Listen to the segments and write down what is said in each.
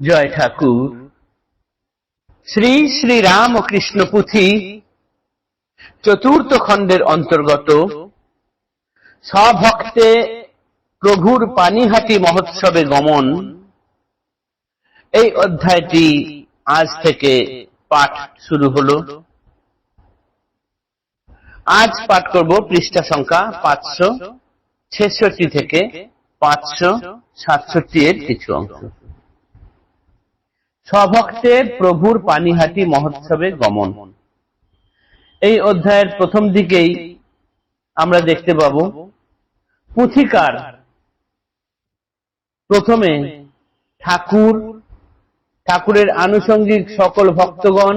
জয় ঠাকুর। শ্রী শ্রী রাম ও কৃষ্ণ পুঁথি চতুর্থ খণ্ডের অন্তর্গত। স্বভক্তে প্রভুর পানিহাটি মহোৎসবে গমন। এই অধ্যায়টি আজ থেকে পাঠ শুরু হলো। আজ পাঠ করব পৃষ্ঠা সংখ্যা পাঁচশো ছেষট্টি থেকে পাঁচশো সাতষট্টি এর কিছু অংশ। স্বভক্তে প্রভুর পানিহাটি মহোৎসবে গমন। এই অধ্যায়ের প্রথম দিকেই আমরা দেখতে পাব, পুথিকার প্রথমে ঠাকুর, ঠাকুরের আনুষঙ্গিক সকল ভক্তগণ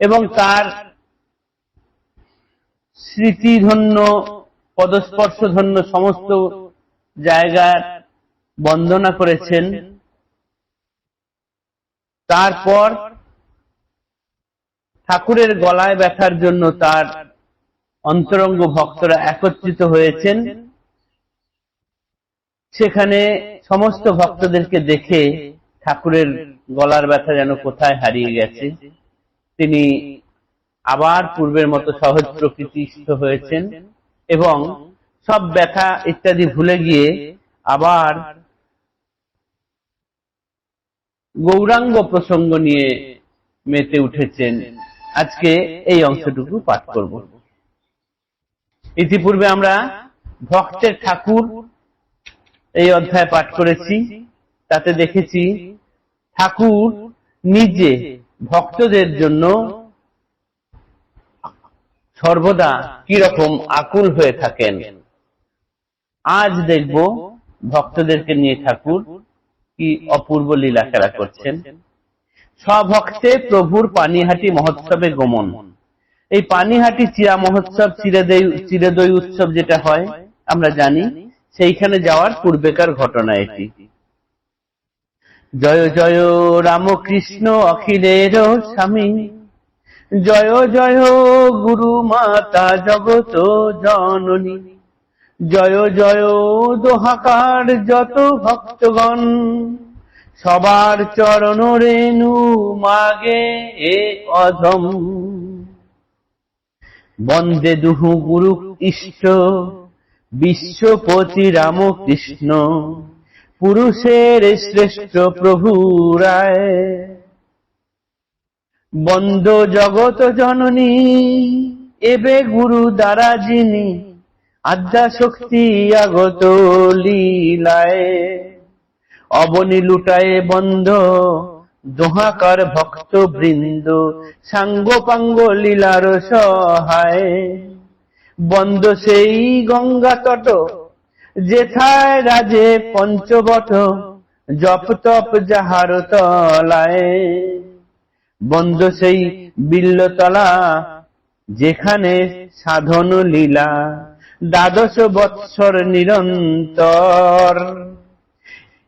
এবং তার স্মৃতিধন্য, পদস্পর্শধন্য সমস্ত জায়গার বন্দনা করেছেন। তারপর ঠাকুরের গলায় ব্যথার জন্য তার অন্তরঙ্গ ভক্তরা একত্রিত হয়েছেন। সেখানে সমস্ত ভক্তদেরকে দেখে ঠাকুরের গলার ব্যথা যেন কোথায় হারিয়ে গেছে। তিনি আবার পূর্বের মতো সহজ প্রকৃতিস্থ হয়েছেন এবং সব ব্যথা ইত্যাদি ভুলে গিয়ে আবার গৌরাঙ্গ প্রসঙ্গ নিয়ে মেতে উঠেছেন। আজকে এই অংশটুকু পাঠ করব। ইতিপূর্বে আমরা ভক্তের ঠাকুর এই অধ্যায় পাঠ করেছি। তাতে দেখেছি ঠাকুর নিজে ভক্তদের জন্য সর্বদা কীরকম আকুল হয়ে থাকেন। আজ দেখব ভক্তদেরকে নিয়ে ঠাকুর কি অপূর্ব লীলা খেলা করছেন? স্বভক্তে প্রভুর পানিহাটি মহোৎসবে গমন। এই পানিহাটি চিরা মহোৎসব চিরেদই উৎসব যেটা হয়, আমরা জানি, সেইখানে যাওয়ার পূর্বেকার ঘটনা এটি। জয় জয় রামকৃষ্ণ অখিলের স্বামী। জয় জয় গুরু মাতা জগত জননী। জয় জয় দোহাকার যত ভক্তগণ, সবার চরণ রেণু মাগে এ অধম। বন্দে দুহু গুরু ইষ্ট, বিশ্বপতি রামকৃষ্ণ, পুরুষের শ্রেষ্ঠ প্রভু রায়। বন্দ জগত জননী, এবে গুরু দ্বারা যিনি আদ্যা শক্তি আগত লীলায়, অবনি লুটায় বন্ধ, দোহাকার ভক্ত বৃন্দ সাঙ্গ পাঙ্গ লীলার সহায়। বন্ধ সেই গঙ্গা তট, যেথায় রাজে পঞ্চবট, জপ তপ যাহার তলায়। বন্ধ সেই বিল্লতলা, যেখানে সাধন লীলা। দ্বাদশ বৎসর নিরন্তর।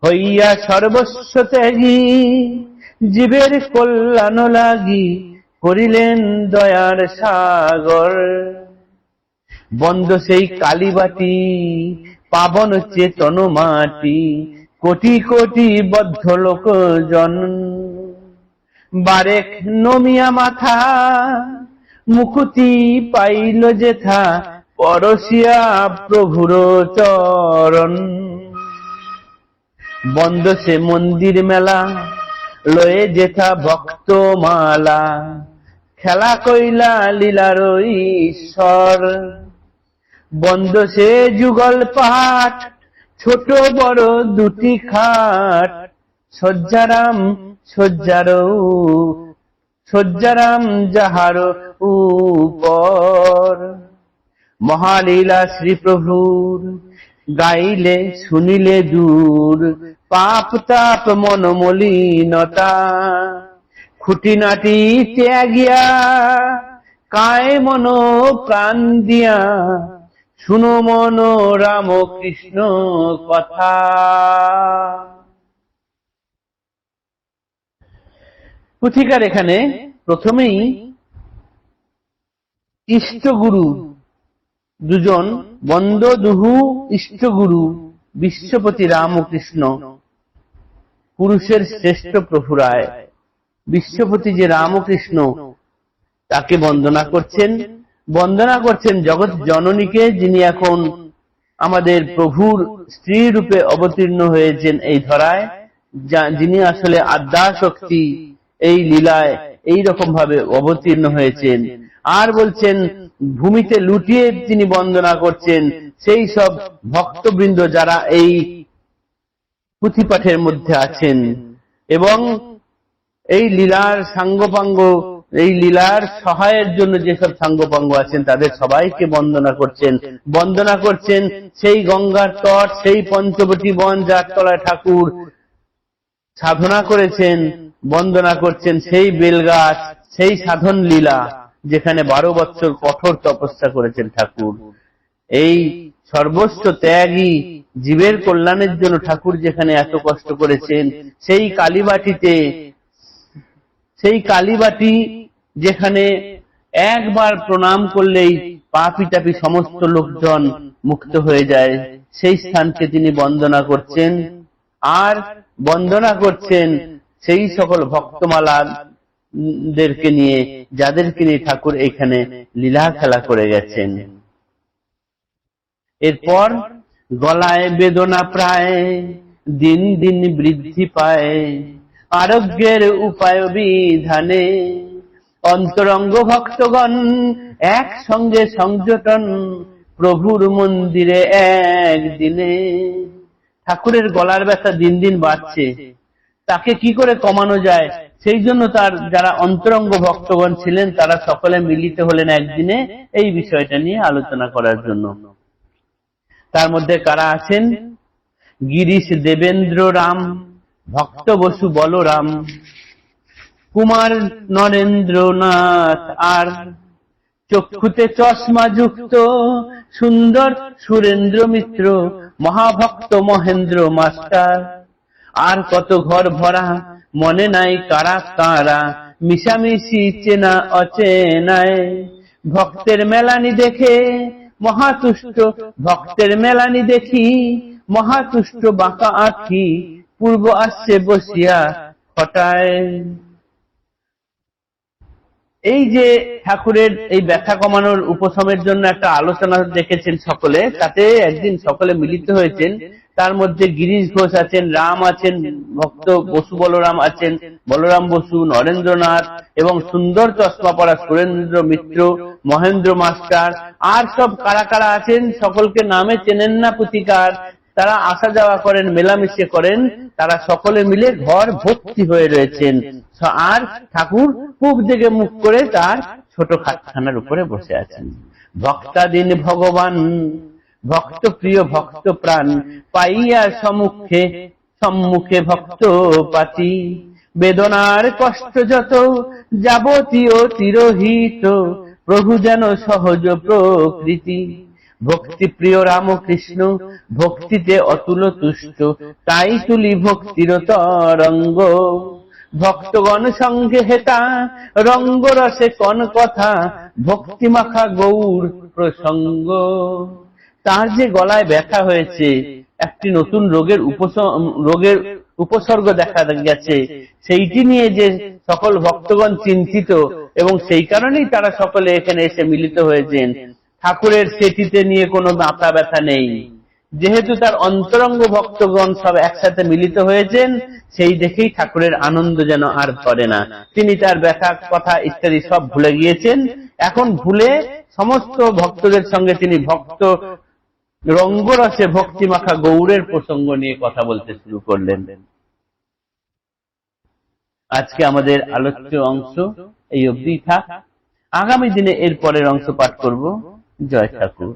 হইয়া সর্বস্ব ত্যাগী, জীবের কল্যাণ লাগি করিলেন দয়ার সাগর। বন্ধ সেই কালীবাটি পাবন চেতন মাটি, কোটি কোটি বদ্ধ লোক জন বারেক নমিয়া মাথা, মুকুতি পাইল যেথা পরশিয়া প্রভুর চরণ। বন্ধ সে মন্দির মেলা, লয়ে যেথা ভক্ত মালা খেলা কইলা লীলার ঈশ্বর। বন্ধ সে যুগল পাঠ, ছোট বড় দুটি খাট। সজ্জারাম সজ্জার সজ্জারাম যাহার উপর। মহালীলা শ্রীপ্রভুর। গাইলে, শুনিলে দূর, পাপ, তাপ মনমলিনতা খুঁটিনাটি ত্যাগিয়া, কায় মন প্রাণ দিয়া। শুনো মন রাম কৃষ্ণ কথা। পুথিকার এখানে প্রথমেই ইষ্টগুরু দুজন বন্দ দুহু ইষ্টগুরু বিশ্বপতি রামকৃষ্ণ, পুরুষের শ্রেষ্ঠ প্রভুরায় বিশ্বপতি যে রামকৃষ্ণ, তাকে বন্দনা করছেন। বন্দনা করছেন জগৎ জননীকে, যিনি এখন আমাদের প্রভুর স্ত্রী রূপে অবতীর্ণ হয়েছেন এই ধরায় যিনি আসলে আদ্যা শক্তি এই লীলায় এই রকম ভাবে অবতীর্ণ হয়েছেন। আর বলছেন ভূমিতে লুটিয়ে তিনি বন্দনা করছেন, সেই সব ভক্তবৃন্দ যারা এই পুঁথিপাঠের মধ্যে আছেন। এবং এই লীলার সাঙ্গপাঙ্গ, এই লীলার সহায়ের জন্য যেসব সাঙ্গপাঙ্গ আছেন, তাদের সবাইকে বন্দনা করছেন। বন্দনা করছেন সেই গঙ্গার তট, সেই পঞ্চবটী বন যার তলায় ঠাকুর সাধনা করেছেন, বন্দনা করছেন সেই বেলগাছ, সেই সাধন লীলা যেখানে বারো বছর কঠোর তপস্যা করেছেন ঠাকুর। এই সর্বস্ব ত্যাগী জীবের কল্যাণের জন্য ঠাকুর যেখানে এত কষ্ট করেছেন, সেই কালীবাটিতে, সেই কালীবাটি যেখানে একবার প্রণাম করলেই পাপি টাপি সমস্ত লোকজন মুক্ত হয়ে যায়, সেই স্থানকে তিনি বন্দনা করছেন। আর বন্দনা করছেন সেই সকল ভক্তমালা দেরকে নিয়ে, যাদেরকে নিয়ে ঠাকুর এখানে লীলা খেলা করে গেছেন। এরপর গলায় বেদনা প্রায়, দিন দিন বৃদ্ধি পায়। আরোগ্যের উপায় বিধানে অন্তরঙ্গ ভক্তগণ একসঙ্গে সংযোটন প্রভুর মন্দিরে একদিনে। ঠাকুরের গলার ব্যথা দিন দিন বাড়ছে। তাকে কি করে কমানো যায়? সেই জন্য তার যারা অন্তরঙ্গ ভক্তগণ ছিলেন, তারা সকলে মিলিত হলেন একদিনে এই বিষয়টা নিয়ে আলোচনা করার জন্য। তার মধ্যে কারা আছেন? গিরিশ দেবেন্দ্র রাম, ভক্ত বসু বলরাম, কুমার নরেন্দ্রনাথ আর চক্ষুতে চশমা যুক্ত সুন্দর সুরেন্দ্র মিত্র, মহাভক্ত মহেন্দ্র মাস্টার। আর কত ঘর ভরা? মনে নাই কারা কারা? মিশামিশি চেনা অচেনায়। ভক্তের মেলানি দেখে মহাতুষ্ট। ভক্তের মেলানি দেখি মহাতুষ্ট বাঁকা আঁকি পূর্ব আসছে বসিয়া হটায় এই যে ঠাকুরের এই ব্যথা কমানোর উপশমের জন্য একটা আলোচনা দেখেছেন সকলে, তাতে একদিন সকলে মিলিত হয়েছেন। তার মধ্যে গিরিশ ঘোষ আছেন, রাম আছেন, ভক্ত বসু বলরাম আছেন, বলরাম বসু, নরেন্দ্রনাথ এবং সুন্দর চশমা পরা সুরেন্দ্র মিত্র, মহেন্দ্র মাস্টার, আর সব কারা কারা আছেন, সকলকে নামে চেনেন না পুতিকার। তারা আসা যাওয়া করেন, মেলামেশে করেন, তারা সকলে মিলে ঘর ভর্তি হয়ে রয়েছেন। আর ঠাকুর পূব দিকে মুখ করে তার ছোট খাটখানার উপরে বসে আছেন। ভক্তাদিন ভগবান, ভক্ত প্রিয় ভক্ত প্রাণ, পাইয়া সম্মুখে সম্মুখে ভক্ত পাতি বেদনার কষ্ট যত, যাবতীয় তিরোহিত, প্রভু যেন সহজ প্রকৃতি। ভক্তি প্রিয় রামকৃষ্ণ ভক্তিতে অতুল তুষ্ট, তাই তুলি ভক্তির তরঙ্গ ভক্তগণ সঙ্গে হেতা রঙ্গরসে কন কথা, ভক্তি মাখা গৌর প্রসঙ্গ। তার যে গলায় ব্যথা হয়েছে, একটি নতুন রোগের রোগের উপসর্গ দেখা গেছে। সেইটি নিয়ে যে সকল ভক্তগণ চিন্তিত, এবং সেই কারণেই তারা সকলে এখানে এসে মিলিত হয়েছেন। ঠাকুরের সেটিতে নিয়ে কোনো মাথা ব্যথা নেই। যেহেতু তার অন্তরঙ্গ ভক্তগণ সব একসাথে মিলিত হয়েছেন, সেই দেখেই ঠাকুরের আনন্দ যেন আর করে না। তিনি তার ব্যথা, কথা ইত্যাদি সব ভুলে গিয়েছেন। এখন ভুলে সমস্ত ভক্তদের সঙ্গে তিনি ভক্ত রঙ্গরসে ভক্তি মাখা গৌরের প্রসঙ্গ নিয়ে কথা বলতে শুরু করলেন। আজকে আমাদের আলোচ্য অংশ এই অবধি থাক। আগামী দিনে এর পরের অংশ পাঠ করব। জয় ঠাকুর।